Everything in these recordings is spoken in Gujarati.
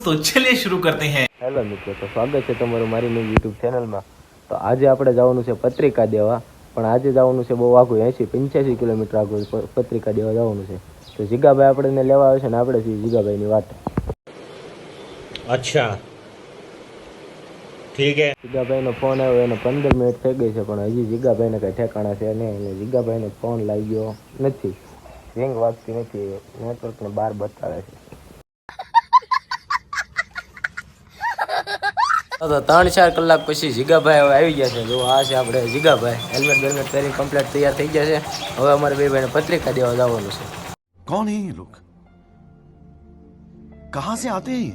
તો ચલિએ શરૂ કરતે હૈ. હેલો મિત્રો તો સ્વાગત છે તમારું મારી ન્યૂ યુટ્યુબ ચેનલમાં તો આજે આપણે જવાનું છે પત્રિકા દેવા પણ આજે જવાનું છે બહુ આઘું એંસી પંચ્યાસી કિલોમીટર આઘું પત્રિકા દેવા જવાનું છે. તો જીગાભાઈ આપણને લેવા આવે છે ને આપણે જીગાભાઈ ની વાત. અચ્છા. ઠીક હે. જીગાભાઈનો ફોન આવ્યો એને પંદર મિનિટ થઈ ગઈ છે પણ હજી જીગાભાઈને કઈ ઠેકાણા છે નહીં એટલે જીગાભાઈને ફોન લાગ્યો નથી. રિંગ વાગતી નથી. નેટવર્કને બહાર બતાવે છે. ત્રણ ચાર કલાક પછી જીગાભાઈ હવે આવી ગયા છે. જો આ છે આપણે જીગાભાઈ. હેલ્મેટ બેલ્મેટ પહેરીને કમ્પ્લીટ તૈયાર થઈ ગયા છે. હવે અમારે બે ભાઈને પત્રિકા દેવા જવાનું છે. કોણ હે લોક કહા સે આતે હે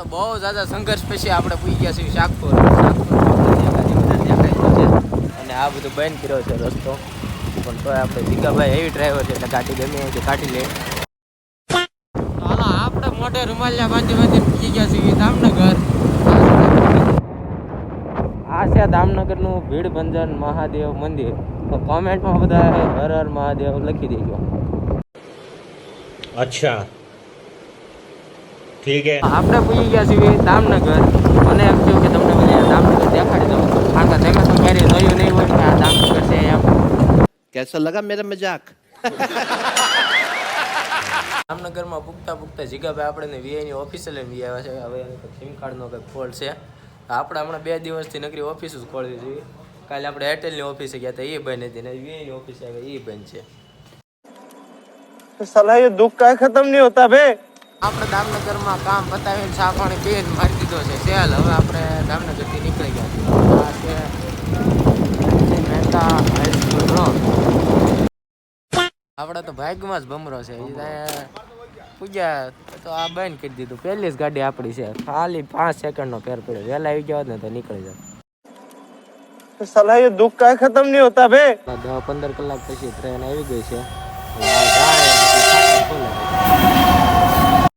તો બહુ જ્યાદા સંઘર્ષ પછી આપણે પૂછી ગયા છીએ શાકપુર. અને આ બધું બંધ કર્યો છે રસ્તો. પણ તો આપણે ભીખાભાઈ હેવી ડ્રાઈવર છે એટલે કાઢી ગમે એમ કાઢી લે. આપણે મોટે રૂમાલિયા બાંધી બાંધી પી ગયા છીએ જામનગર આ છે દામનગરનું ભીડભંજન મહાદેવ મંદિર. તો કોમેન્ટમાં બધા હર હર મહાદેવ લખી દેજો. અચ્છા. ઠીક હે. આપણે પૂછી ગયા છીએ દામનગર મને એમ થયું કે તમને બધા દામનગર દેખાડી દઉં. કારણ કે તમે તો ક્યારેય જોયું નહીં હોય કે આ દામનગર છે એમ. कैसा लगा मेरा मजाक દામનગરમાં પૂગતા પૂગતા જીગાભાઈ આપણે વીઆઈની ઓફિસે લઈને વી આવ્યા છે હવે એની તો સિમ કાર્ડનો કંઈક ફોલ્ટ છે આપણે હમણાં બે દિવસથી નકરી ઓફિસ જ ખોલી હતી કાલે આપણે એરટેલની ઓફિસે ગયા હતા એ બંધ હતી ને વીઆઈની ઓફિસે આવ્યા એ બંધ છે साला ये दुख का खत्म नहीं होता बे આપણે દામનગરમાં કામ પતાવીને ચા પાણી પીને મારી દીધો છે સેલ હવે આપણે દામનગરથી નીકળી ગયા છીએ આ છે મહેતા હાઈસ્કૂલ રોડ આપણા તો ભાગ્યમાં જ ભમરો છે. પૂજા તો આ બંધ કરી દીધું. પહેલી જ ગાડી આપણી છે. ખાલી પાંચ સેકન્ડ નો ફેર પડ્યો. વહેલા આવી ગયો ને તો નીકળી જાય સલાહ દુઃખ કાંઈ ખતમ નહીં હોતા ભે. દસ પંદર કલાક પછી ટ્રેન આવી ગઈ છે.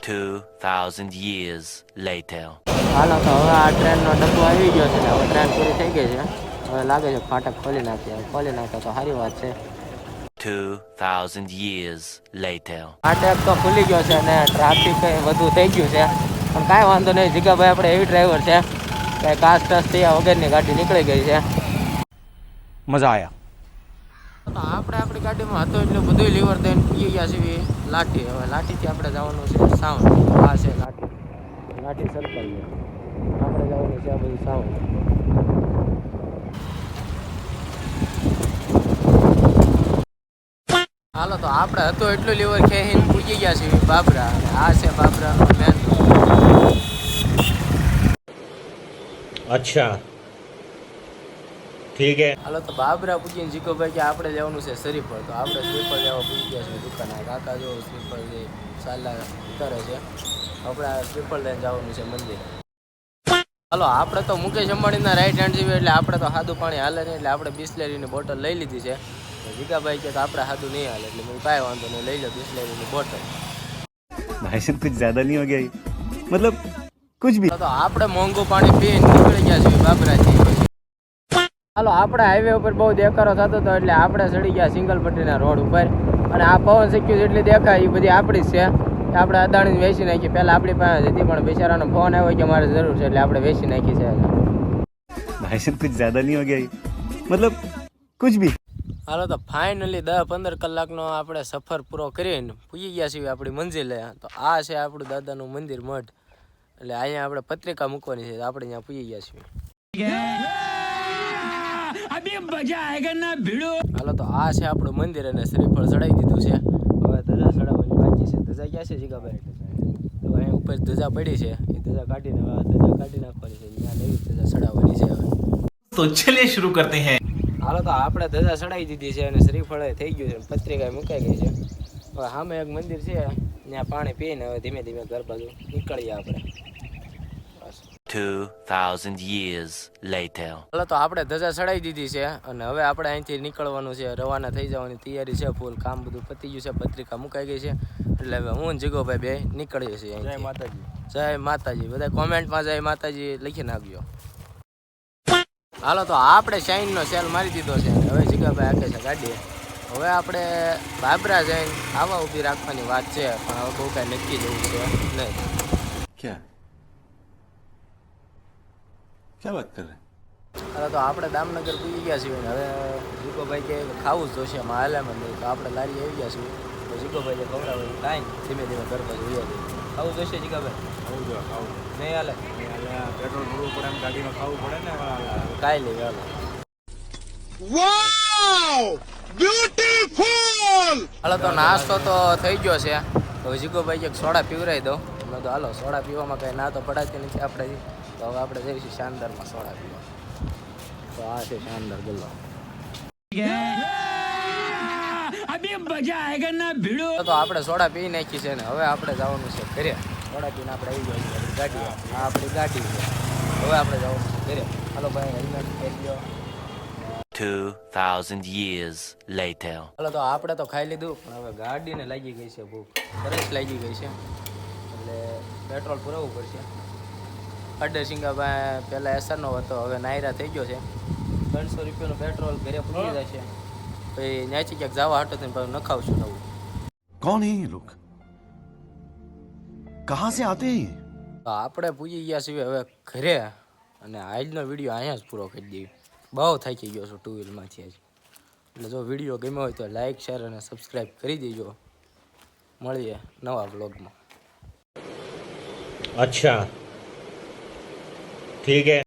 Two thousand years later. હાલો તો હવે આ ટ્રેનનો ડબ્બો આવી ગયો છે ને હવે ટ્રેન પૂરી થઈ ગઈ છે. હવે લાગે છે ફાટક ખોલી નાખીએ. ખોલી નાખે તો સારી વાત છે. 2000 years later. આ ટેબ તો ખુલી ગયો છે અને ટ્રાફિક વધુ થઈ ગયું છે. પણ કાંઈ વાંધો નહીં જીગાભાઈ આપણે એવી ડ્રાઈવર છે કે કાસ ટસ થયા વગરની ગાડી નીકળી ગઈ છે. મજા આવ્યા આપણે આપણી ગાડીમાં હતો એટલું બધું લીવર દઈને પી ગયા છીએ લાઠી. હવે લાઠીથી આપણે જવાનું છે સાવન. આ છે લાઠી. લાઠી સર્કલ આપણે જવાનું છે આ બધું સાવન. હાલો તો આપણે હતો એટલું લીવર ખેહીને પૂજી ગયા છે બાબરા. આ છે બાબરાનો મેન અચ્છા. ઠીક હે. હાલો તો બાબરા પૂકીને જીકો ભાઈ કે આપણે લેવાનું છે શ્રીફળ. તો આપણે શ્રીફળ લેવા પૂજી ગયા છે દુકાને. કાકા જો શ્રીફળ જે સાલા કરે છે. આપણે શ્રીફળ લઈને જવાનું છે મંદિર. હાલો આપણે તો મુકેશ અંબાણીના રાઈટ હેન્ડ જીવી એટલે આપણે તો સાદું પાણી હાલે નહીં. એટલે આપણે બિસ્લેરીની બોટલ લઈ લીધી છે. જીગાભાઈ કે આપણે સાદું નહીં હાલે એટલે મેં કાંઈ વાંધો નહીં લઈ લો બિસ્લેરીની બોટલ ભાઈ સાહેબ કુછ જ્યાદા નહીં હો મતલબ કુછ ભી. તો આપણે મોંઘું પાણી પીને નીકળી ગયા છીએ બાબરાજી. હાલો આપણે હાઈવે ઉપર બહુ દેખારો થતો હતો એટલે આપણે ચડી ગયા સિંગલ પટ્ટીના રોડ ઉપર. અને આ પવન સિક્યુર એટલી દેખાય એ બધી આપણી છે. કે આપણે અદાણી વેચી નાખીએ. પહેલાં આપણી પાસે હતી પણ બિચારાનો ફોન આવ્યો કે મારે જરૂર છે એટલે આપણે વેચી નાખી છે. ભાઈ સાહેબ કુછ જ્યાદા નહીં હો ગયા મતલબ કુછ ભી. હાલો તો ફાઇનલી દસ પંદર કલાકનો આપણે સફર પૂરો કરીને પૂજી ગયા છીએ આપણી મંજિલે. તો આ છે આપણું દાદાનું મંદિર મઠ એટલે અહીંયા આપણે પત્રિકા મૂકવાની છે. આપણે અહીંયા પૂજી ગયા છીએ. હાલો તો આ છે આપણું મંદિર અને શ્રીફળ ચડાવી દીધું છે. હવે ધજા ચડાવવાની બાકી છે. ધજા ક્યાં છે જીગાભાઈ? તો અહીંયા ઉપર ધજા પડી છે. એ ધજા કાઢીને, ધજા કાઢી નાખવાની છે. અહીંયા નવી ધજા ચડાવવાની છે તો ચલે શરૂ કરતે હૈ. હાલો તો આપણે ધજા ચડાવી દીધી છે અને શ્રીફળ થઈ ગયું છે. પત્રિકા મુકાઈ ગઈ છે. હવે સામે એક મંદિર છે ત્યાં પાણી પીને હવે ધીમે ધીમે ઘર બાજુ નીકળીએ આપણે. બસ. 2,000 years હાલો તો આપણે ધજા ચડાવી દીધી છે અને હવે આપણે અહીંથી નીકળવાનું છે. રવાના થઈ જવાની તૈયારી છે ફૂલ કામ બધું પતી ગયું છે પત્રિકા મુકાઈ ગઈ છે. એટલે હવે હું જીગોભાઈ બે નીકળીએ છીએ જય માતાજી. જય માતાજી. બધા કોમેન્ટમાં જય માતાજી લખી નાખજો. હાલો તો આપણે શાઇનનો સેલ મારી દીધો છે. હવે જીગાભાઈ આખે છે ગાડીએ. હવે આપણે બાબરા જઈને આવા ઊભી રાખવાની વાત છે પણ હવે બહુ કાંઈ નક્કી જવું છે નહીં. ક્યાં? ક્યાં વાત કરે? અરે તો આપણે દામનગર પૂજી ગયા છીએ. હવે જીગોભાઈ કે ખાવું જ જોશે એમાં હાલે મને તો આપણે લારી આવી ગયા છીએ. તો જીકોભાઈ જે ખવડાવે કાંઈ ધીમે ધીમે ઘર બાજુ આવું જોશે જીગાભાઈ ખાવું જો ખાવું નહીં હાલે? પેટ્રોલ ભરવું પડે એમ ગાડીમાં ખાવું પડે ને કાંઈ લેવી હાલે. હાલો તો નાસ્તો તો થઈ ગયો છે. હવે જીગોભાઈ એક સોડા પીવરાઈ દો મેં તો હાલો સોડા પીવામાં કઈ ના તો પડાતી નથી આપણે. તો હવે આપણે જઈશું શાનદારમાં સોડા પીવા. તો આ છે શાનદાર ગલ્લો. તો આપણે સોડા પી નાખી છે ને હવે આપણે જવાનું છે ઘરે. સોડા પીને આપણે આવી ગયો ગાડી. આ આપણી ગાડી છે. હવે આપણે જવાનું છે ઘરે. હાલો ભાઈ હેલ્મેટ પહેરી લો 2000 years later. હાલો તો આપણે તો ખાઈ લીધું પણ હવે ગાડીને લાગી ગઈ છે ભૂખ. સરસ લાગી ગઈ છે. એટલે પેટ્રોલ પુરાવવું પડશે. અડે સિંગાભાઈ પહેલાં એસરનો હતો હવે નાયરા થઈ ગયો છે. ત્રણસો રૂપિયાનું પેટ્રોલ ઘરે પૂરી જશે પછી ત્યાંથી ક્યાંક જવા હટો થઈને નખાવશું નવું. કોણ હે લોક? કહા સે આતે આપણે પૂજી ગયા છીએ હવે ઘરે અને આજનો વીડિયો અહીંયા જ પૂરો કરી દઈએ. બહુ થાકી ગયો છું ટુ વ્હીલમાંથી આજે એટલે જો વીડિયો ગમ્યો હોય તો લાઇક શેર અને સબસ્ક્રાઈબ કરી દેજો. મળીએ નવા બ્લોગમાં અચ્છા. ઠીક હે.